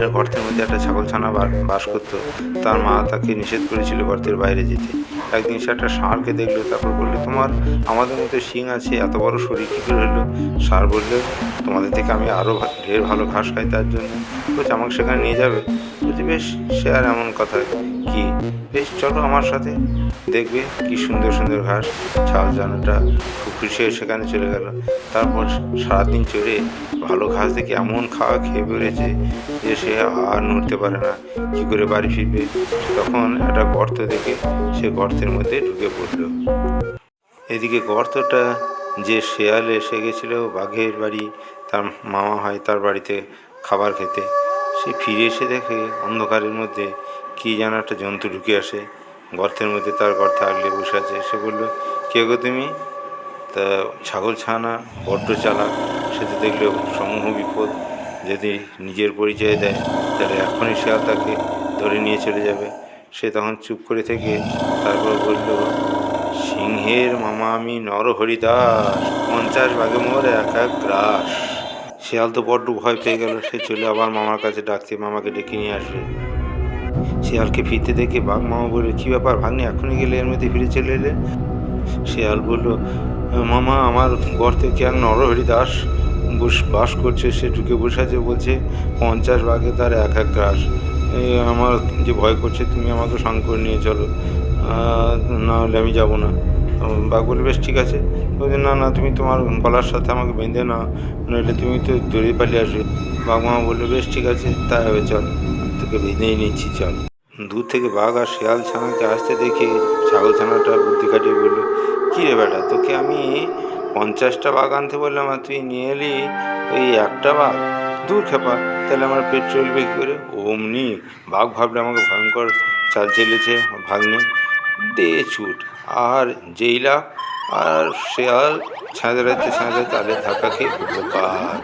মায়ের গর্তের মধ্যে একটা ছাগল ছানা বাস করতো। তার মা তাকে নিষেধ করেছিল গর্তের বাইরে যেতে। একদিন সে একটা ষাঁড়কে দেখল, তারপর বলল, তোমার, আমাদের মতো শিং আছে, এত বড় শরীর, কী করে হলো? ষাঁড় বলল, তোমাদের থেকে আমি আরও ঢের ভালো ঘাস খাই তার জন্য। বলছে, আমাকে সেখানে নিয়ে যাবে? বলছে বেশ, সে আর এমন কথা কি? বেশ, চলো আমার সাথে। দেখবে কি সুন্দর সুন্দর ঘাস। ছাগল জানাটা খুব খুশি হয়ে সেখানে চলে গেল। তারপর সারাদিন চড়ে ভালো ঘাস দেখে এমন খাওয়া খেয়ে বেড়েছে যে সে আর নড়তে পারে না। কী করে বাড়ি ফিরবে? তখন একটা গর্ত দেখে সে গর্তের মধ্যে ঢুকে পড়ল। এদিকে গর্তটা যে শেয়াল এসে গেছিল বাঘের বাড়ি, তার মামা হয় তার বাড়িতে খাবার খেতে। সে ফিরে এসে দেখে অন্ধকারের মধ্যে কী যেন একটা জন্তু ঢুকে আসে। গর্তের মধ্যে তার গর্তে আগলে বসে আছে। সে বলল, কে গো তুমি? তা ছাগল ছানা, বড্ড চালাক। সে তো দেখল সমূহ বিপদ। যদি নিজের পরিচয় দেয়, তাহলে এখনই শেয়াল তাকে ধরে নিয়ে চলে যাবে। সে তখন চুপ করে থেকে তারপর বলল, সিংহের মামা আমি নরহরিদাস, পঞ্চাশ বাঘে মোর এক এক গ্রাস শিয়াল তো বড্ড ভয় পেয়ে গেল, সে চলে আবার মামার কাছে ডাকতে মামাকে ডেকে নিয়ে আসবে। শিয়ালকে ফিরতে দেখে বাঘ মামা বলল, কী ব্যাপার ভাগ্নে, এখনই গেলে এর মধ্যে ফিরে চলে এলে? শিয়াল বলল, মামা, আমার গর্তে কে এক নরহরি দাস বস- বাস করছে, সে ঢুকে বসে আছে বলছে, পঞ্চাশ বাঘে তার এক এক গ্রাস। আমার যে ভয় করছে, তুমি আমাকে সঙ্গে করে নিয়ে চলো। না হলে আমি যাব না। বলে বেশ ঠিক আছে। বলছে না না, তুমি তোমার গলার সাথে আমাকে বেঁধে না নইলে তুমি তো দড়ি পালিয়ে আসবে। বাঘ মামা বলল, বেশ ঠিক আছে তাই হবে চল, তোকে বেঁধেই নিচ্ছি, চল। দূর থেকে বাঘ আর শেয়াল ছানাকে আসতে দেখে ছাগল ছানাটা বুদ্ধি কাটিয়ে বলল, কী রে বেটা, তোকে আমি পঞ্চাশটা বাঘ আনতে বললাম আর তুই নিয়ে এলি ওই একটা বাঘ? দূর খেপা, তাহলে আমার পেট চলবে কী করে? অমনি বাঘ ভাবলে আমাকে ভয়ঙ্কর চাল চেলেছে, ভাগ্নে। দে ছুট আর যেই লাভ আর শেয়াল ছাঁচড়াচ্ছে ছাঁচড়াচ্ছে তাদের ধাক্কা খেয়ে উপকার